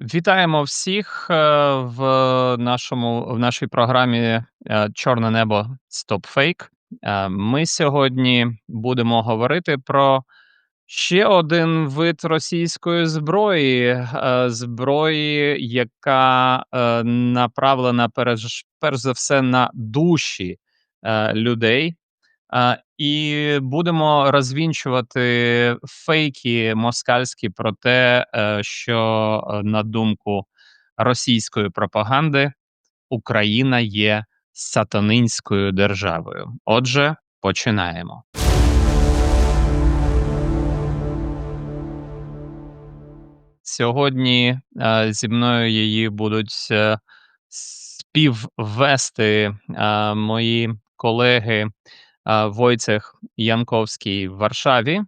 Вітаємо всіх е, в нашому в нашій програмі е, Чорне небо StopFake. Е, Ми сьогодні будемо говорити про ще один вид російської зброї, зброї, яка направлена перш, за все на душі людей. І будемо розвінчувати фейки москальські про те, е, що, е, на думку російської пропаганди, Україна є сатанинською державою. Отже, починаємо. Сьогодні е, зі мною її будуть співвести мої колеги Войцех Янковський в Варшаві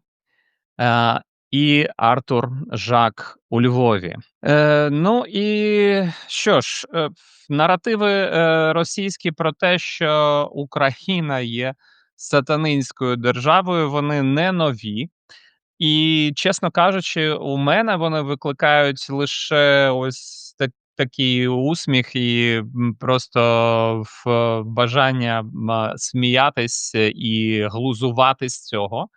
і Артур Жак у Львові. Е, ну і що ж, е, наративи е, російські про те, що Україна є сатанинською державою, вони не нові. І, чесно кажучи, у мене вони викликають лише ось такий усміх і, просто в бажання, сміятись і глузувати з цього.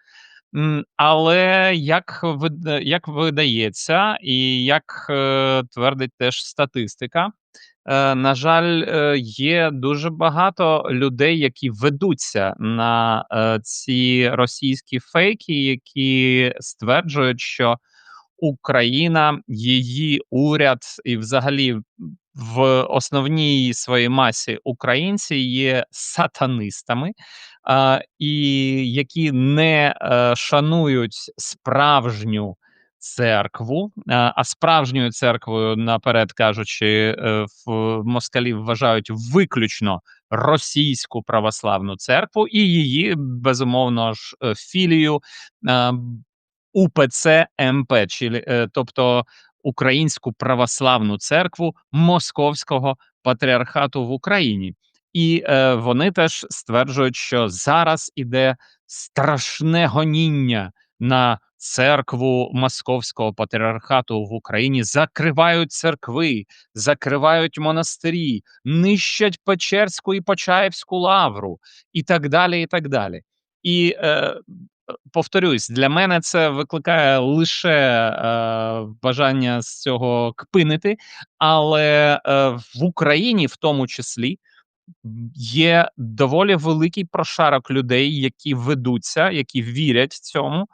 Але як як видається, і як, е, твердить теж статистика, Е, на жаль, е, є дуже багато людей, які ведуться на е, ці російські фейки, які стверджують, що Україна, її уряд і, взагалі, в основній своїй масі українці є сатанистами, а, і які не е, шанують справжню церкву, а а справжньою церквою, наперед кажучи, е, в москалі вважають виключно російську православну церкву і її безумовно ж е, філію УПЦ МП, е, тобто Українську православну церкву Московського патріархату в Україні. І е, вони теж стверджують, що зараз іде страшне гоніння на церкву Московського патріархату в Україні, закривають церкви, закривають монастирі, нищать Печерську і Почаївську лавру, і так далі. І так далі. І е, повторюсь, для мене це викликає лише е, бажання з цього кпинити, але е, в Україні, в тому числі, є доволі великий прошарок людей, які ведуться, які вірять цьому.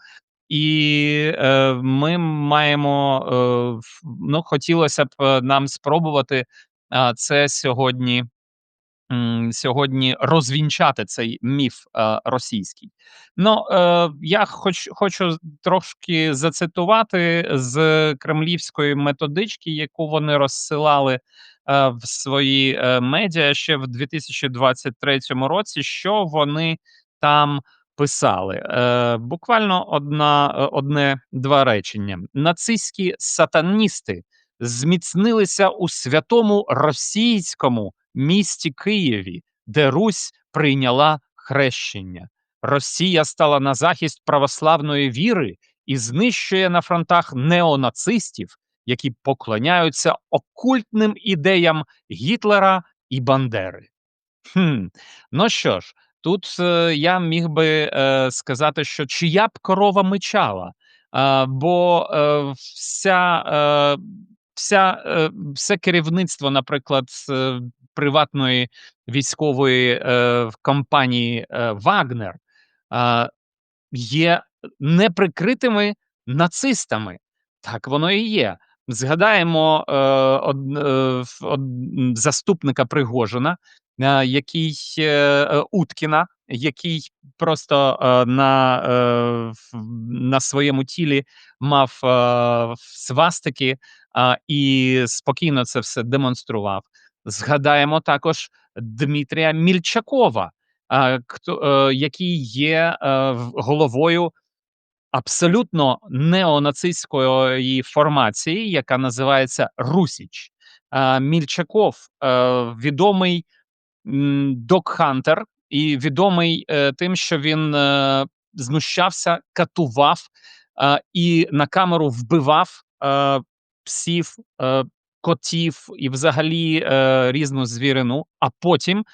І е, ми маємо е, ну, хотілося б е, нам спробувати а, це сьогодні сьогодні розвінчати цей міф е, російський. Ну е, я хоч хочу трошки зацитувати з кремлівської методички, яку вони розсилали е, в свої медіа ще в 2023 році. Що вони там писали? Буквально одна одне-два речення: нацистські сатаністи зміцнилися у святому російському місті Києві, де Русь прийняла хрещення. Росія стала на захист православної віри і знищує на фронтах неонацистів, які поклоняються окультним ідеям Гітлера і Бандери. Хм, Ну що ж, тут е, я міг би е, сказати, що чия б корова мичала, а, бо е, вся, е, вся, е, все керівництво, наприклад, е, приватної військової е, компанії е, Вагнер е, є неприкритими нацистами. Так воно і є. Згадаємо е, од, е, од, заступника Пригожина, е, який е, е, Уткіна, який просто е, на е, на своєму тілі мав е, свастики е, і спокійно це все демонстрував. Згадаємо також Дмитрія Мільчакова, е, який є е, головою абсолютно неонацистської формації, яка називається Русіч. Мільчаков е, відомий док-хантер і відомий тим, що він знущався, катував і на камеру вбивав псів, котів і взагалі, е, різну звірину, а потім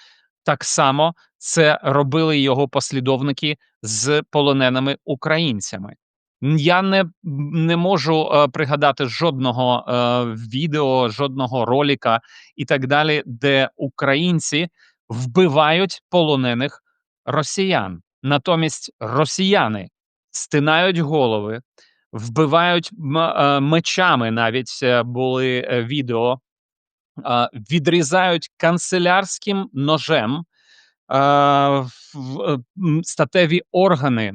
так само це робили його послідовники з полоненими українцями. Я не не можу, е, пригадати жодного, е, відео, жодного ролика і так далі, де українці вбивають полонених росіян. Натомість росіяни стинають голови, вбивають е, мечами навіть, е, були, е, відео, відрізають канцелярським ножем, е, статеві органи,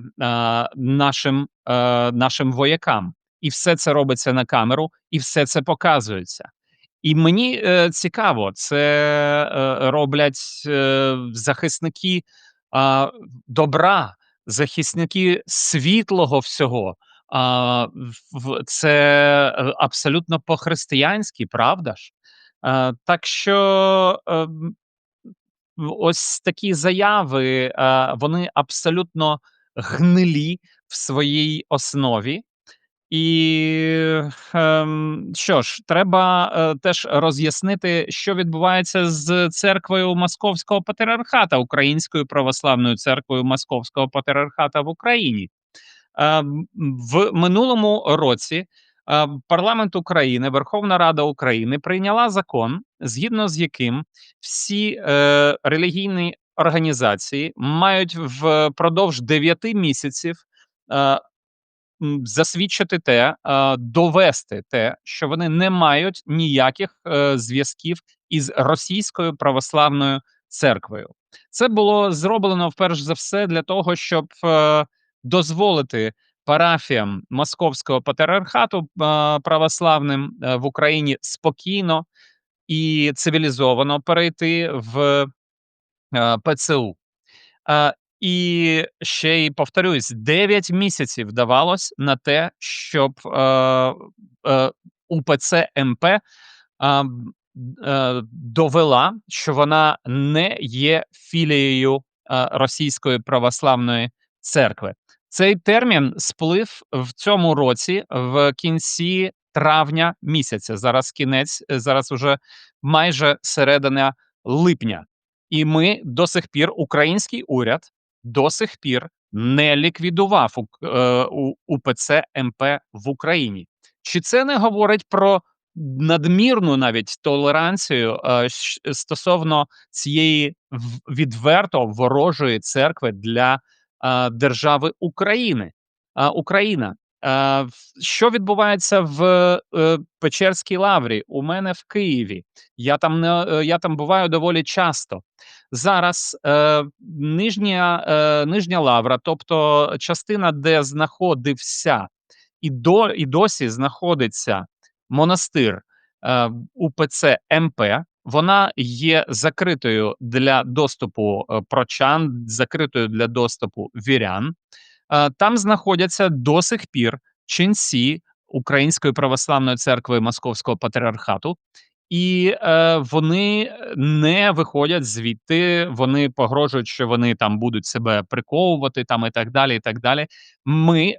нашим, е, нашим воякам. І все це робиться на камеру, і все це показується. І мені, е, цікаво, це, е, роблять, е, захисники, а, добра, захисники світлого всього. Це, е, абсолютно по-християнськи, правда ж? Е, так що, ем, ось такі заяви, е, вони абсолютно гнилі в своїй основі. І, ем, що ж, треба, е, теж роз'яснити, що відбувається з церквою Московського патріархата, Українською православною церквою Московського патріархата в Україні. Е, м, в минулому році, е, парламент України, Верховна Рада України прийняла закон, згідно з яким всі, е, релігійні організації мають впродовж 9 місяців, е, засвідчити те, е, довести те, що вони не мають ніяких, зв'язків із Російською православною церквою. Це було зроблено вперше за все для того, щоб, дозволити парафіям Московського патріархату, православним, е, в Україні спокійно і цивілізовано перейти в, е, ПЦУ. І ще й повторюсь, 9 місяців вдавалось на те, щоб, е, УПЦ МП, довела, що вона не є філією, Російської православної церкви. Цей термін сплив в цьому році в кінці травня місяця. Зараз кінець, е, зараз уже майже середина липня. І ми до сих пір, український уряд до сих пір не ліквідував е, УПЦ МП в Україні. Чи це не говорить про надмірну навіть толеранцію, е, стосовно цієї відверто ворожої церкви для, держави України? Україна, що відбувається в, е, Печерській лаврі? У мене в Києві. Я там не е, я там буваю доволі часто. Зараз, е, нижня, нижня лавра, тобто частина, де знаходився і до і досі знаходиться монастир, УПЦ МП, вона є закритою для доступу, е, прочан, закритою для доступу вірян. Е, там знаходяться до сих пір ченці Української православної церкви Московського патріархату, і, е, вони не виходять звідти. Вони погрожують, що вони там будуть себе приковувати там і так далі, і так далі. Ми,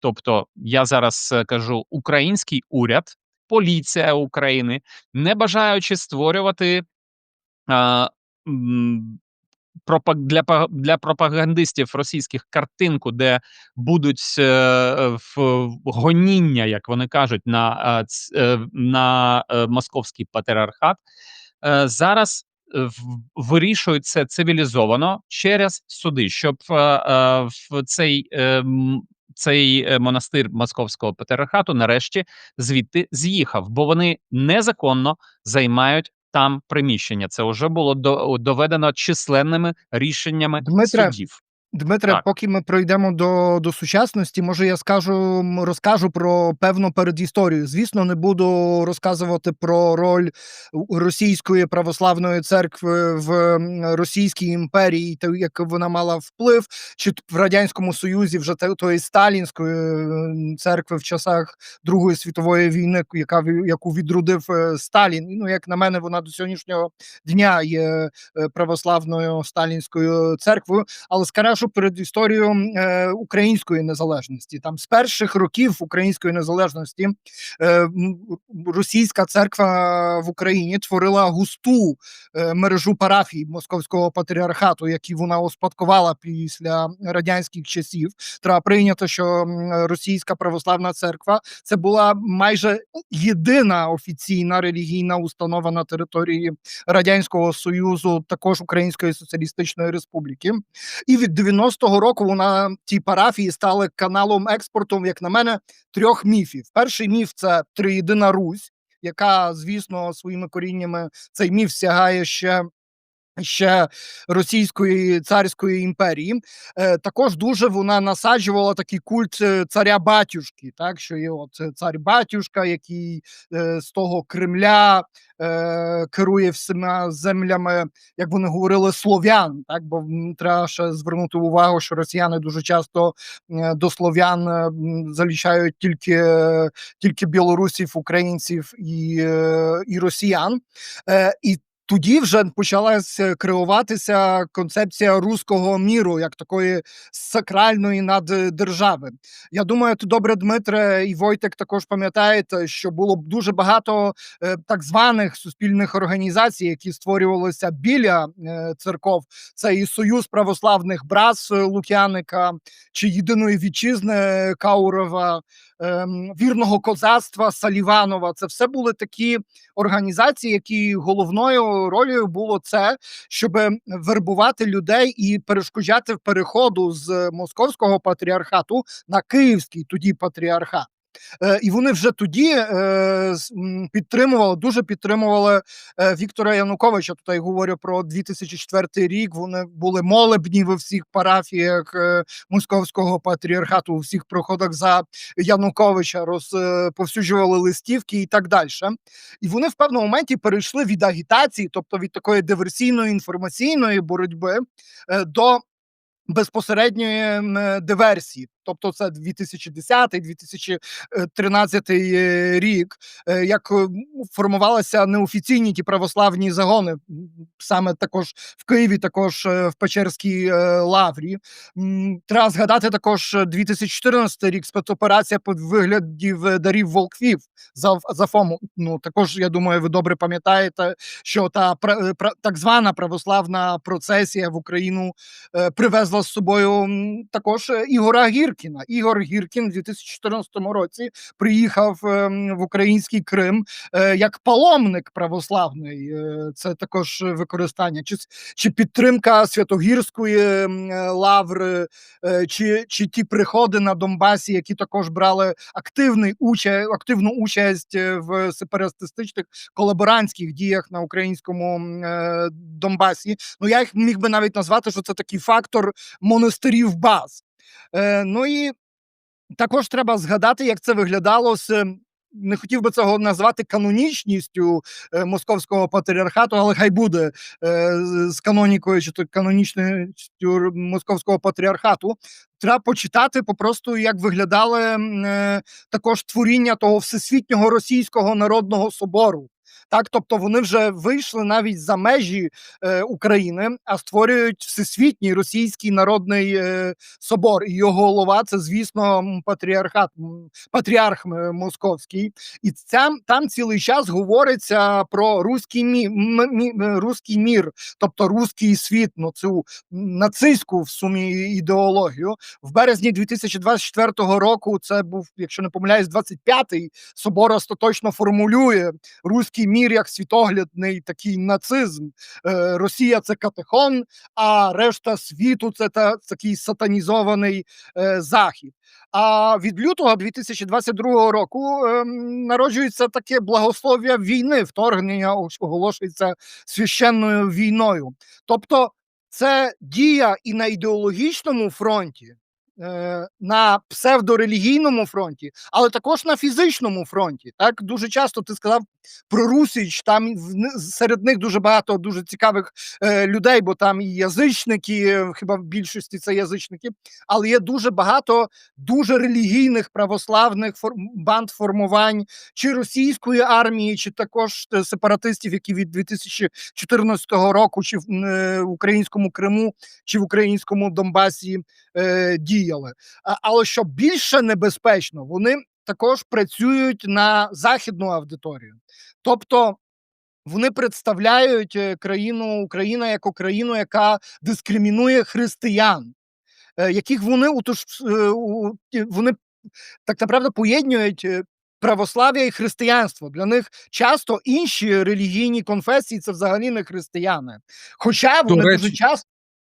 тобто я зараз, е, кажу, український уряд, поліція України, не бажаючи створювати, пропаг для для пропагандистів російських картинку, де будуть, е, гоніння, як вони кажуть, на, е, е, на, е, Московський патріархат, е, зараз в вирішують це цивілізовано через суди, щоб, е, е, цей, ем, цей, е, монастир Московського патріархату нарешті звідти з'їхав, бо вони незаконно займають там приміщення. Це вже було до доведено численними рішеннями Дмитре, судів. Дмитре, Так. поки ми пройдемо до до сучасності, може, я скажу розкажу про певну передісторію. Звісно, не буду розказувати про роль російської православної церкви в Російській імперії, та як вона мала вплив, чи в радянському союзі вже тої сталінської церкви в часах Другої світової війни, яка яку відродив е, Сталін. Ну, як на мене, вона до сьогоднішнього дня є е, православною сталінською церквою. Але скажу, розкажу передісторію е, української незалежності. Там з перших років української незалежності е, російська церква в Україні творила густу е, мережу парафій московського патріархату, які вона успадкувала після радянських часів. Треба прийняти, що російська православна церква це була майже єдина офіційна релігійна установа на території радянського союзу, також Української соціалістичної республіки. І від 90-го року вона ті парафії стали каналом експорту, як на мене, трьох міфів. Перший міф це триєдина Русь, яка, звісно, своїми коріннями цей міф сягає ще. Ще Російської царської імперії е, також дуже вона насаджувала такий культ е, царя батюшки, так що є от е, цар батюшка, який з того Кремля керує всіма землями, як вони говорили, слов'ян. Так, бо треба ще звернути увагу, що росіяни дуже часто до слов'ян залічають тільки, тільки білорусів, українців і, і росіян. І тоді вже почалася креуватися концепція руського міру як такої сакральної наддержави. Я думаю, ти добре, Дмитре і Войтек також пам'ятаєте, що було б дуже багато е, так званих суспільних організацій, які створювалися біля е, церков. Це і Союз православних братств е, Лук'яника, чи єдиної вітчизни Каурова, ем, вірного козацтва Саліванова. Це все були такі організації, які головною ролью було це, щоб вербувати людей і перешкоджати переходу з московського патріархату на київський тоді патріархат. Е, і вони вже тоді е, підтримували, дуже підтримували е, Віктора Януковича. Тут я говорю про 2004 рік. Вони були молебні в всіх парафіях московського патріархату, у всіх проходах за Януковича, розповсюджували листівки і так далі. І вони в певному моменті перейшли від агітації, тобто від такої диверсійної інформаційної боротьби до безпосередньої диверсії. Тобто це 2010-2013 е, рік, е, як е, м, формувалися неофіційні ті православні загони, саме також в Києві, також в Печерській лаврі. Треба згадати також е, 2014 рік спецоперація по вигляді дарів Волквів за, за ФОМу. Ну також я думаю, ви добре пам'ятаєте, що та так звана православна процесія в Україну привезла з собою також Ігора Гіркіна. Ігор Гіркін в 2014 році приїхав ем, в український Крим е, як паломник православний. Е, Це також використання чи, чи підтримка Святогірської е, лаври, чи, чи ті приходи на Донбасі, які також брали активний уча, активну участь в сепаратистичних колаборантських діях на українському Донбасі. Ну я їх міг би навіть назвати, що це такий фактор монастирів баз. Е, ну і також треба згадати, як це виглядало з. е, Не хотів би цього назвати канонічністю е, московського патріархату, але хай буде е, з канонікою чи то канонічністю московського патріархату. Треба почитати попросту, як виглядали е, також творіння того всесвітнього російського народного собору. Так, тобто вони вже вийшли навіть за межі е, України, а створюють всесвітній російський народний е, собор. І його голова це, звісно, патріархат, патріарх московський. І ця, там цілий час говориться про руський мі, мі- руський мір, тобто руський світ, ну цю нацистську в сумі ідеологію. В березні 2024 року це був, якщо не помиляюсь, 25-й собор остаточно формулює руський мір як світоглядний такий нацизм. Е, Росія це катехон, а решта світу це та, такий сатанізований е, захід. А від лютого 2022 року ем, народжується таке благослов'я війни, вторгнення оголошується священною війною. Тобто це дія і на ідеологічному фронті, на псевдорелігійному фронті, але також на фізичному фронті. Так дуже часто ти сказав про Русіч. Там серед них дуже багато дуже цікавих е, людей, бо там і язичники, е, хіба в більшості це язичники, але є дуже багато дуже релігійних православних банд формувань чи російської армії, чи також е, сепаратистів, які від 2014 року, чи в е, українському Криму, чи в українському Донбасі е, діяли. Але що більше небезпечно, вони також працюють на західну аудиторію. Тобто вони представляють е, країну Україна як країну, яка дискримінує християн, е, яких вони утож, е, вони так направду поєднують е, православ'я і християнство. Для них часто інші релігійні конфесії це взагалі не християни. Хоча вони дуже речі,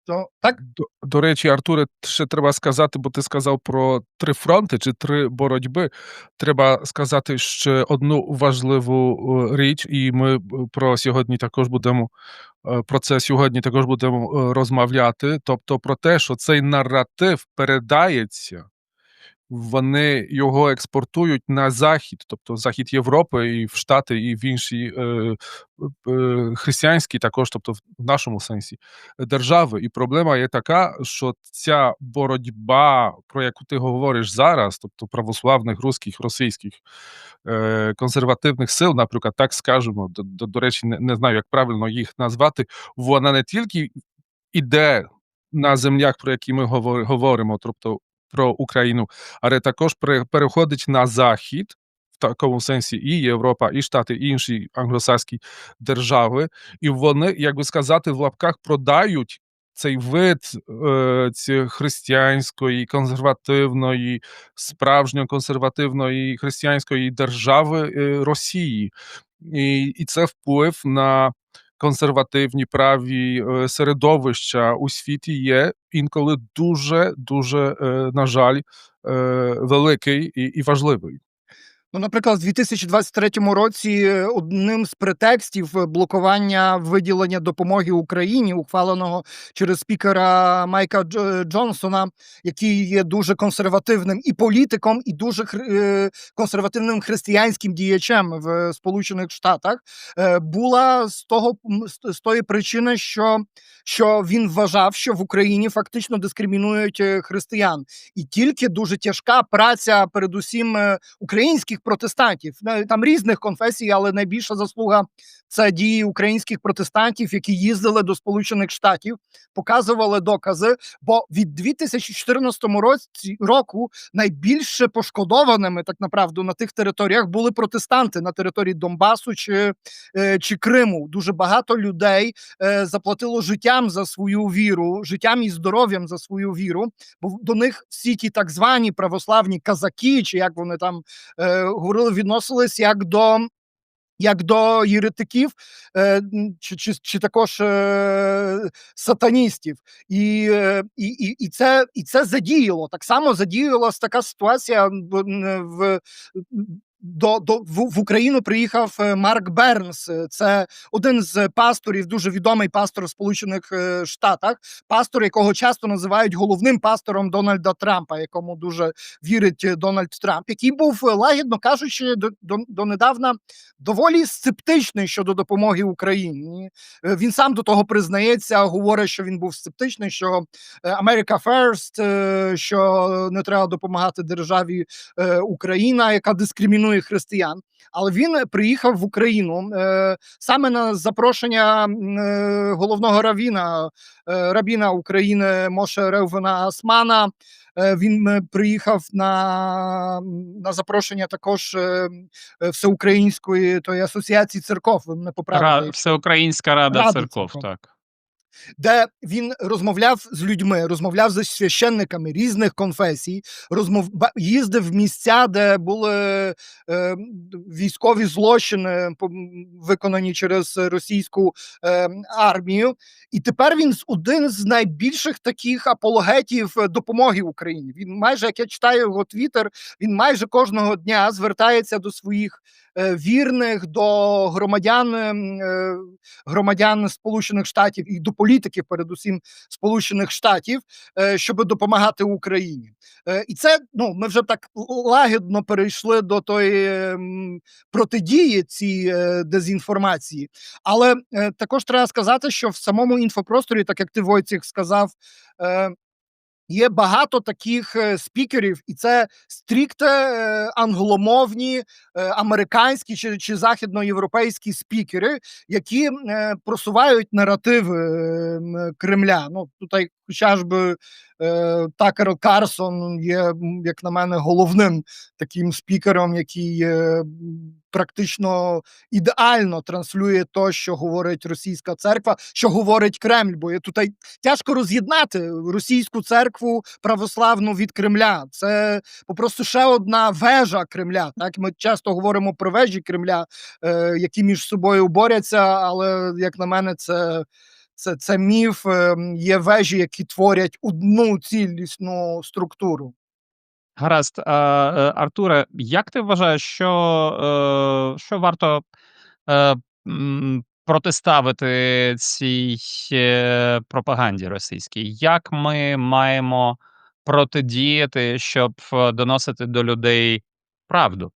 часто так До, до речі, Артуре, ще треба сказати, бо ти сказав про три фронти чи три боротьби. Треба сказати ще одну важливу е, річ, і ми е, про сьогодні також будемо е, про це сьогодні також будемо розмовляти. Тобто про те, що цей наратив передається, вони його експортують на захід, тобто захід Європи, і в Штати, і в інші е, е, християнські, також, тобто в нашому сенсі, держави. І проблема є така, що ця боротьба, про яку ти говориш зараз, тобто православних, русських, російських е, консервативних сил, наприклад, так скажемо, до, до, до речі, не, не знаю, як правильно їх назвати, вона не тільки іде на землях, про які ми говоримо, тобто про Україну, але також переходить на захід. В такому сенсі і Європа, і Штати, і інші англосайські держави, і вони, як би сказати, в лапках продають цей вид е, ці християнської, консервативної, справжньо консервативної християнської держави е, Росії. І, і це вплив на консервативні праві е, середовища у світі є інколи дуже, дуже, е, на жаль, е, великий і, важливий. Ну, наприклад, в 2023 році е, одним з претекстів е, блокування виділення допомоги Україні, ухваленого через спікера Майка Джонсона, який є дуже консервативним і політиком, і дуже е, консервативним християнським діячем в Сполучених Штатах, е, була з того з- тої причини, що, що він вважав, що в Україні фактично дискримінують е, християн, і тільки дуже тяжка праця, передусім е, українських протестантів, Е, там різних конфесій, але найбільша заслуга це дії українських протестантів, які їздили до Сполучених Штатів, показували докази. Бо від 2014 році року найбільше пошкодованими, так направду, на тих територіях були протестанти на території Донбасу чи, е, чи Криму. Дуже багато людей е, заплатило життям за свою віру, життям і здоров'ям за свою віру. Бо до них всі ті так звані православні казаки, чи як вони там говорили, відносились як до. Як до єретиків, е, чи, чи, чи також е, сатаністів, і, е, і, і, і, це, і це задіяло. Так само задіялась така ситуація в, до, до, в, в Україну приїхав е, Марк Бернс. Е, Це один з пасторів, дуже відомий пастор в Сполучених е, Штатах, пастор, якого часто називають головним пастором Дональда Трампа, якому дуже вірить Дональд Трамп, який був, лагідно кажучи, до, до, донедавна доволі скептичний щодо допомоги Україні. Він сам до того признається, говорить, що він був скептичний, що America First, що не треба допомагати державі Україна, яка дискримінує християн. Але він е, приїхав в Україну е, саме на запрошення е, головного равіна, е, рабіна України Моше Реввена Асмана. Е, Він е, приїхав на, на запрошення також всеукраїнської тої асоціації церков. Ви мене поправите, Ра... Всеукраїнська рада, Рада церков, церков. так. Де він розмовляв з людьми, розмовляв з священниками різних конфесій, розмов їздив в місця, де були е, військові злочини, виконані через російську е, армію. І тепер він один з найбільших таких апологетів е, допомоги Україні. Він майже як я читаю його твіттер, він майже кожного дня звертається до своїх е, вірних, до громадян, е, громадян Сполучених Штатів і допомагає політиків, передусім Сполучених Штатів, е, щоб допомагати Україні. Е, і це ну ми вже так лагідно перейшли до тої протидії цій е, дезінформації. Але також треба сказати, що в самому інфопросторі, так як ти Войціх сказав, є багато таких спікерів, і це стрікте англомовні, американські чи, чи західноєвропейські спікери, які е, просувають наративи е, Кремля. Ну тут хоча ж би е, Такер Карсон є, як на мене, головним таким спікером, який е, практично ідеально транслює то, що говорить російська церква, що говорить Кремль. Бо тут тяжко роз'єднати російську церкву православну від Кремля. Це попросту ще одна вежа Кремля. Так ми часто говоримо про вежі Кремля, е, які між собою борються, але як на мене, це. Це, це міф, е, є вежі, які творять одну цілісну структуру. Гаразд, е, Артуре, як ти вважаєш, що, е, що варто протиставити цій пропаганді російській? Як ми маємо протидіяти, щоб доносити до людей правду?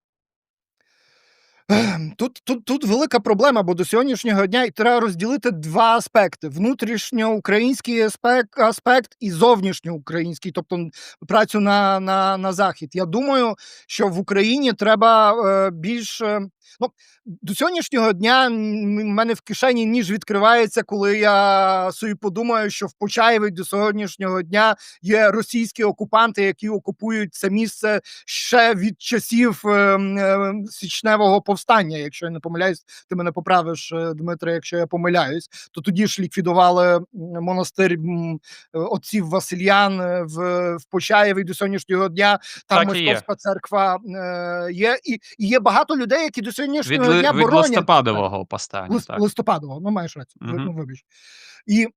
Ем, Тут, тут, тут велика проблема, бо до сьогоднішнього дня треба розділити два аспекти: внутрішньоукраїнський аспект, аспект і зовнішньоукраїнський, тобто працю на, на, на захід. Я думаю, що в Україні треба е, більш. Ну, до сьогоднішнього дня в мене в кишені ніж відкривається, коли я собі подумаю, що в Почаєві до сьогоднішнього дня є російські окупанти, які окупують це місце ще від часів е, е, січневого повстання. Якщо я не помиляюсь, ти мене поправиш, е, Дмитре, якщо я помиляюсь, то тоді ж ліквідували монастир отців Васильян е, в, в Почаєві до сьогоднішнього дня. Там Так і є. московська церква е, є, і, і є багато людей, які до сьогоднішнього ли- дня від боронять листопадового повстання. Лист, Так. листопадового, ну маєш рацію. Ну, вибач. І,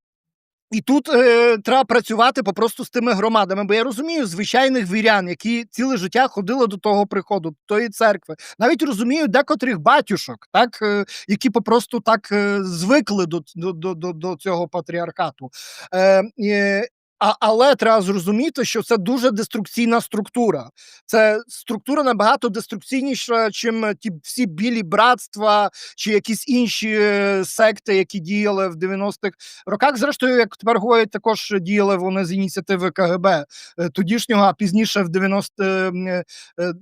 і тут е, треба працювати попросту з тими громадами, бо я розумію звичайних вірян, які ціле життя ходили до того приходу, до тої церкви. Навіть розумію декотрих батюшок, так, е, які попросту так е, звикли до, до, до, до цього патріархату. Е, е, а, але треба зрозуміти, що це дуже деструкційна структура. Це структура набагато деструкційніша, чим ті всі білі братства чи якісь інші е, секти, які діяли в 90-х роках. Зрештою, як тепер говорять, також діяли вони з ініціативи КГБ е, тодішнього, а пізніше в 90 е, е, е,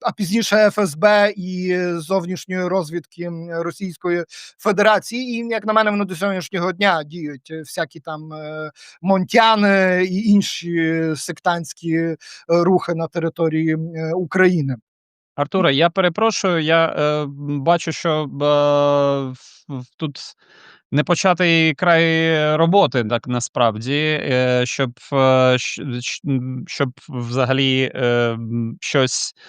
а пізніше ФСБ і е, зовнішньої розвідки Російської Федерації. І як на мене, вони до сьогоднішнього дня діють е, всякі там е, монтяни і інші сектантські е, рухи на території е, України. Артуре, я перепрошую, я е, бачу, що е, тут непочатий край роботи, так насправді, е, щоб, е, щоб взагалі е, щось е,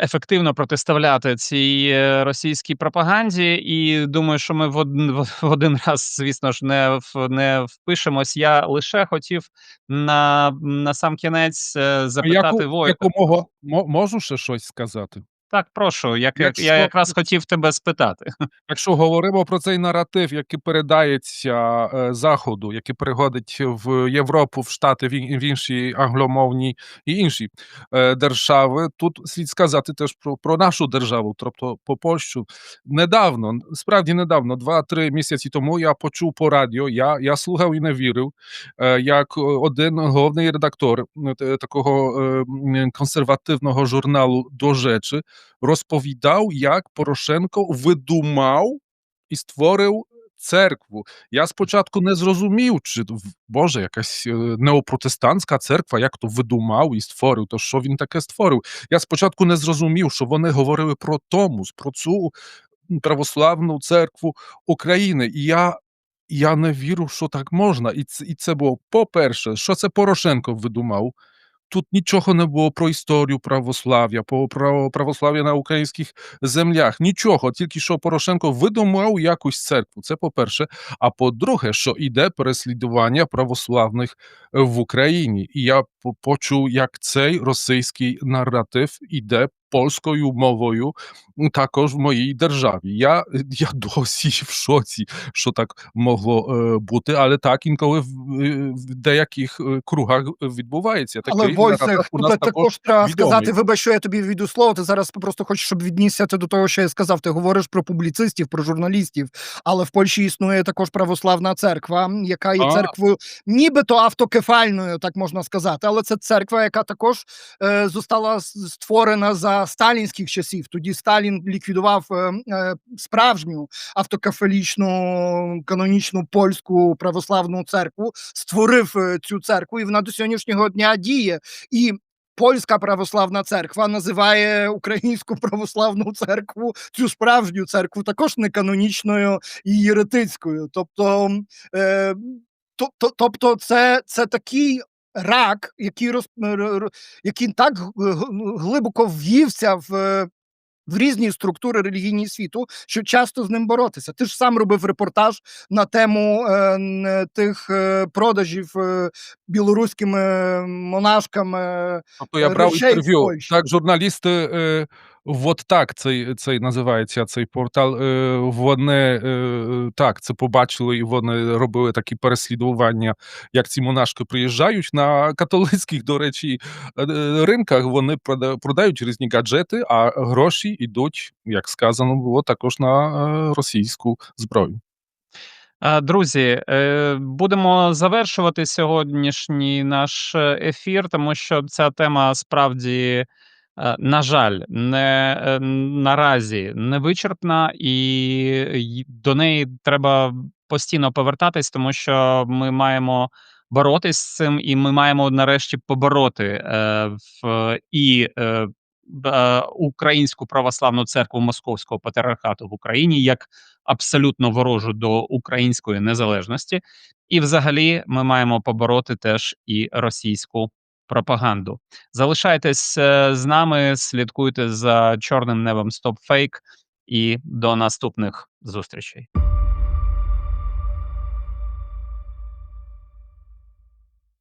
ефективно протиставляти цій е, російській пропаганді. І думаю, що ми в один, в один раз, звісно ж, не, в, не впишемось. Я лише хотів на, на сам кінець е, запитати яку, Войта. якомога мо- можу ще щось сказати? Так, прошу, як, як я якраз хотів тебе спитати. Якщо говоримо про цей наратив, який передається е, заходу, який переходить в Європу, в Штати, в, ін- в інші англомовні і інші е, держави, тут слід сказати теж про, про нашу державу, тобто по Польщу. Недавно, справді недавно, два-три місяці тому я почув по радіо, я, я слухав і не вірив, е, як один головний редактор е, такого е, консервативного журналу до речі розповідав, як Порошенко видумав і створив церкву. Я спочатку не зрозумів, чи Боже, якась е, неопротестантська церква, як то видумав і створив, то що він таке створив. Я спочатку не зрозумів, що вони говорили про Томус, про цю православну церкву України. І я. Я не вірю, що так можна. І це, і це було, по-перше, що це Порошенко видумав. Тут нічого не було про історію православ'я, про, православ'я на українських землях. Нічого, тільки що Порошенко видумав якусь церкву. Це по-перше. А по-друге, що іде переслідування православних е, в Україні. І я почув, як цей російський наратив іде польською мовою також в моїй державі. Я, я досі в шоці, що так могло е, бути, але так інколи в, в деяких кругах відбувається. Але Такий наратив у нас також треба відомий. сказати, вибач, що я тобі віду слово. Ти зараз просто хочеш, щоб віднісся ти до того, що я сказав. Ти говориш про публіцистів, про журналістів. Але в Польщі існує також православна церква, яка є А. церквою, нібито автокефальною, так можна сказати. Але це церква, яка також е, зостала створена за сталінських часів. Тоді Сталін ліквідував е, е, справжню автокефалічну канонічну польську православну церкву, створив е, цю церкву, і вона до сьогоднішнього дня діє. І польська православна церква називає українську православну церкву, цю справжню церкву, також неканонічною і єретицькою. Тобто, е, то, то, тобто це, це такий. Рак, який роз, р- який так г- глибоко в'ївся в, е, в різні структури релігійні світу, що часто з ним боротися. Ти ж сам робив репортаж на тему е, тих е, продажів е, білоруськими монашками. Тобто я брав речей інтерв'ю. Так, журналісти, е, от так цей, цей називається цей портал. Е, вони е, так це побачили, і вони робили такі переслідування, як ці монашки приїжджають на католицьких, до речі, е, ринках. Вони продають різні гаджети, а гроші йдуть, як сказано було, також на російську зброю. Друзі, будемо завершувати сьогоднішній наш ефір, тому що ця тема справді, на жаль, не е, наразі не вичерпна, і до неї треба постійно повертатись, тому що ми маємо боротись з цим, і ми маємо нарешті побороти е, в і е, е, Українську православну церкву Московського патріархату в Україні як абсолютно ворожу до української незалежності, і взагалі ми маємо побороти теж і російську пропаганду. Залишайтесь е, з нами, слідкуйте за чорним небом Стоп Фейк і до наступних зустрічей.